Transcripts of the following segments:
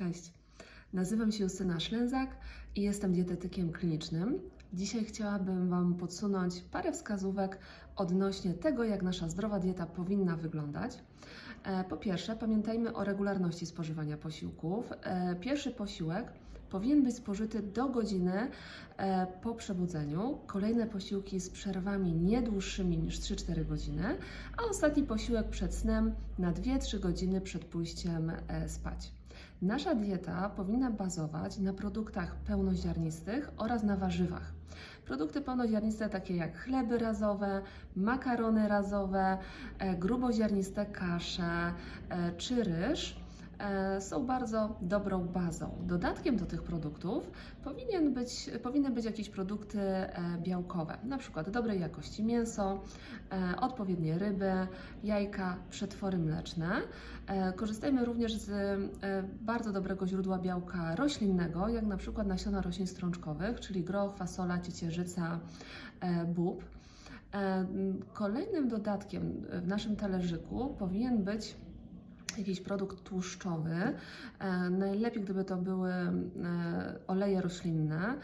Cześć. Nazywam się Justyna Szlęzak i jestem dietetykiem klinicznym. Dzisiaj chciałabym Wam podsunąć parę wskazówek odnośnie tego, jak nasza zdrowa dieta powinna wyglądać. E, Po pierwsze, pamiętajmy o regularności spożywania posiłków. E, Pierwszy posiłek powinien być spożyty do godziny e, po przebudzeniu. Kolejne posiłki z przerwami nie dłuższymi niż 3-4 godziny, a ostatni posiłek przed snem na 2-3 godziny przed pójściem spać. Nasza dieta powinna bazować na produktach pełnoziarnistych oraz na warzywach. Produkty pełnoziarniste takie jak chleby razowe, makarony razowe, e, gruboziarniste kasze e, czy ryż e, są bardzo dobrą bazą. Dodatkiem do tych produktów powinien być, powinny być jakieś produkty białkowe, na przykład dobrej jakości mięso, odpowiednie ryby, jajka, przetwory mleczne. Korzystajmy również z bardzo dobrego źródła białka roślinnego, jak na przykład nasiona roślin strączkowych, czyli groch, fasola, ciecierzyca, bób. E, Kolejnym dodatkiem w naszym talerzyku powinien być jakiś produkt tłuszczowy. E, najlepiej, gdyby to były e, oleje roślinne.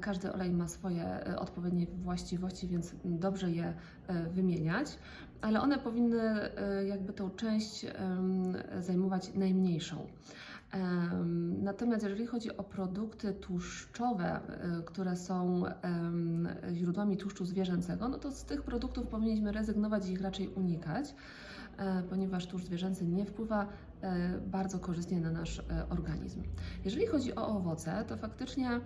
Każdy olej ma swoje odpowiednie właściwości, więc dobrze je wymieniać, ale one powinny jakby tą część zajmować najmniejszą. Natomiast jeżeli chodzi o produkty tłuszczowe, e, które są źródłami tłuszczu zwierzęcego, no to z tych produktów powinniśmy rezygnować i ich raczej unikać, e, ponieważ tłuszcz zwierzęcy nie wpływa e, bardzo korzystnie na nasz organizm. Jeżeli chodzi o owoce, to faktycznie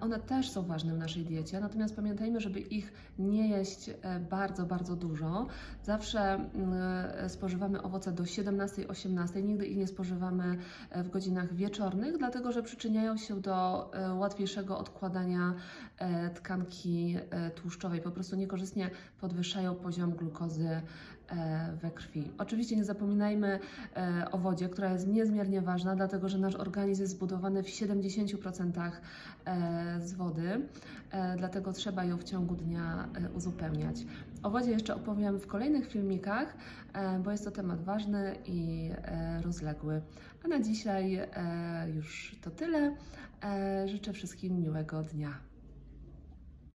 one też są ważne w naszej diecie, natomiast pamiętajmy, żeby ich nie jeść e, bardzo, bardzo dużo. Zawsze mm, e, spożywamy owoce do 17-18, nigdy ich nie spożywamy e, w godzinach wieczornych, dlatego że przyczyniają się do e, łatwiejszego odkładania e, tkanki e, tłuszczowej. Po prostu niekorzystnie podwyższają poziom glukozy e, we krwi. Oczywiście nie zapominajmy e, o wodzie, która jest niezmiernie ważna, dlatego że nasz organizm jest zbudowany w 70% e, z wody, e, dlatego trzeba ją w ciągu dnia e, uzupełniać. O wodzie jeszcze opowiem w kolejnych filmikach, e, bo jest to temat ważny i e, rozległy. A na dzisiaj e, już to tyle. E, Życzę wszystkim miłego dnia.